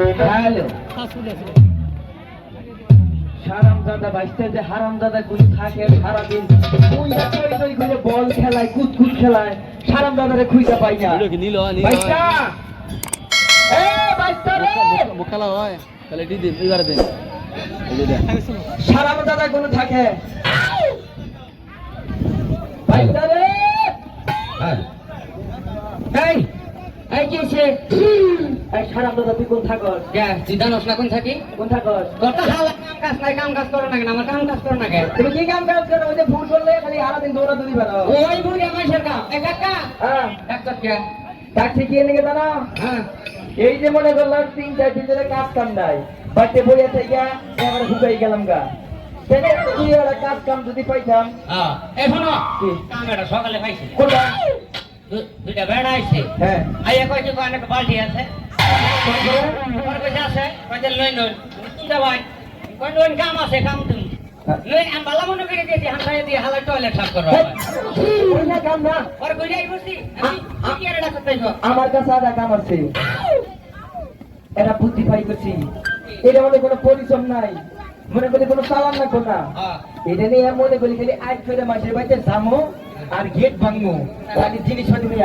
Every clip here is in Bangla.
হ্যালো। হারামজাদা বাইশটা যে হারামজাদা গুলি থাকে সারাদিন ওই একই ওই ঘুরে বল খেলায় কুতকুত খেলায় হারামজাদারে খুঁজে পাই না। বাইশটা এ বাইশটা রে! খেলা হয়। তাহলে দিন এগারো দিন যে গুলো থাকে এই হারামজাদা তুই কোন থাকস তুই জানোস না কোন থাকি? কোন থাকস তোর তো কাম কাজ নাই কাম কাজ করো না কেন? আমার কাম কাজ করো না কেন? তুমি কি কাম কাজ করো? ওই যে ভুল করলে খালি সারাদিন দৌড়াদৌড়ি বেড়ো ওই বুড়ি আমার সরকার এ কাকা হ্যাঁ। ডাক্তার কে? ট্যাক্সি কিনে নিয়ে জানো হ্যাঁ। এই যে মনে করলাম তিন চার দিন ধরে কাজ কাম নাই। বাড়িতে বইয়া থেকে এবার হুকাই গেলাম গা। তুই কাজ কাম যদি পাইতাম। হ্যাঁ। কাম এটা সকালে পাইছি। কোনটা? দুইটা বেড়া আইছে। হ্যাঁ। আইয়া কইছে অনেক আছে। মনে এরা বুদ্ধি পাই করছি। এটা কোনো পরিশ্রম নাই। মনে করি কোনো চালান না। কোনা এটা নিয়ে মনে করি খালি আজ করে মাসের বাড়িতে যামো আর গেট ভাঙবো খালি জিনিসপাতি নিয়ে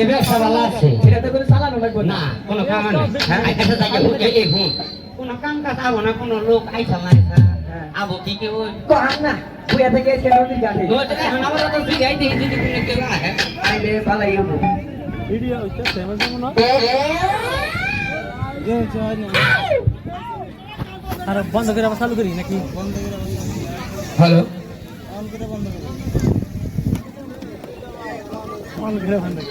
এই ব্যবসা ভালো আছে। এটা তো করে চালানো লাগবে না। কোনো কাম নাই। হ্যাঁ আইসা যাই এই এই হুন কোনো কাম কাজ আবো না কোনো লোক আইসা না। আইসা আবো কি কেউ? করান না। বুয়া থেকে এসে নদীর গাছে এখন আমরা তো ফিরে দিই যদি কোনো কেউ আহে। আইলে পালাই হব ভিডিও হইছে ফেমাস আর বন্ধ করে আবার চালু করি নাকি? বন্ধ করে হ্যালো? অন করে বন্ধ করে। অন করে বন্ধ করে।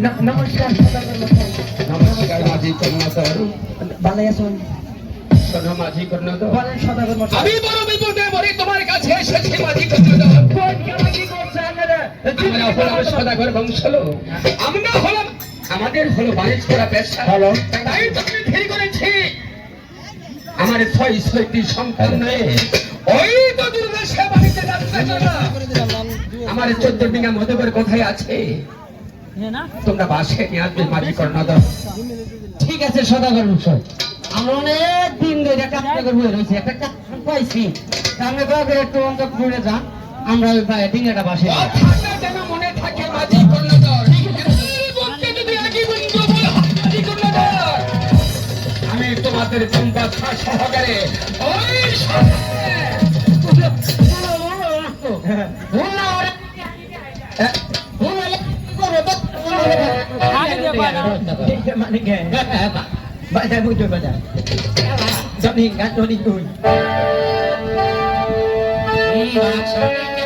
নমস্কার নমস্কার মাঝি করোনাধর ভালো আছেন মাঝি করোনাধর বলেন সদাগর মশাই। আমি বড় বিপদে মরি তোমার কাছে এসেছি মাঝি করোনাধর কোন কেনা কি আপনারা? আমরা হলাম সদাগর বংশ আমরা হলাম আমাদের হলো বাণিজ্য করা পেশা। হ্যালো। তাই তো আমি ফেরি করেছি। আমার ছয় ছয়টি সন্তান নেই ওই তো দুর্দশা বাড়িতে যাচ্ছে আমার চোদ্দ বিঘা মধুবের কোথায় আছে? তোমরা বাসে নিয়ে আসবে মাঝি ঠিক আছে সদাগর বিষয় আমরা অনেক দিন ধরে করে বয়ে রয়েছি একটা কাজ পাইছি। সামনে দয়া একটু অন্তর ঘুরে যান আমরা ওই ডিঙাটা বাসে যেন মনে থাকে মাঝি বলে, তোমাদের চম্পা সহকারে ওই সঙ্গে মানে কে বাজার বুঝতে বাজার জনি গাছ জনি তুই এই বাক্সটা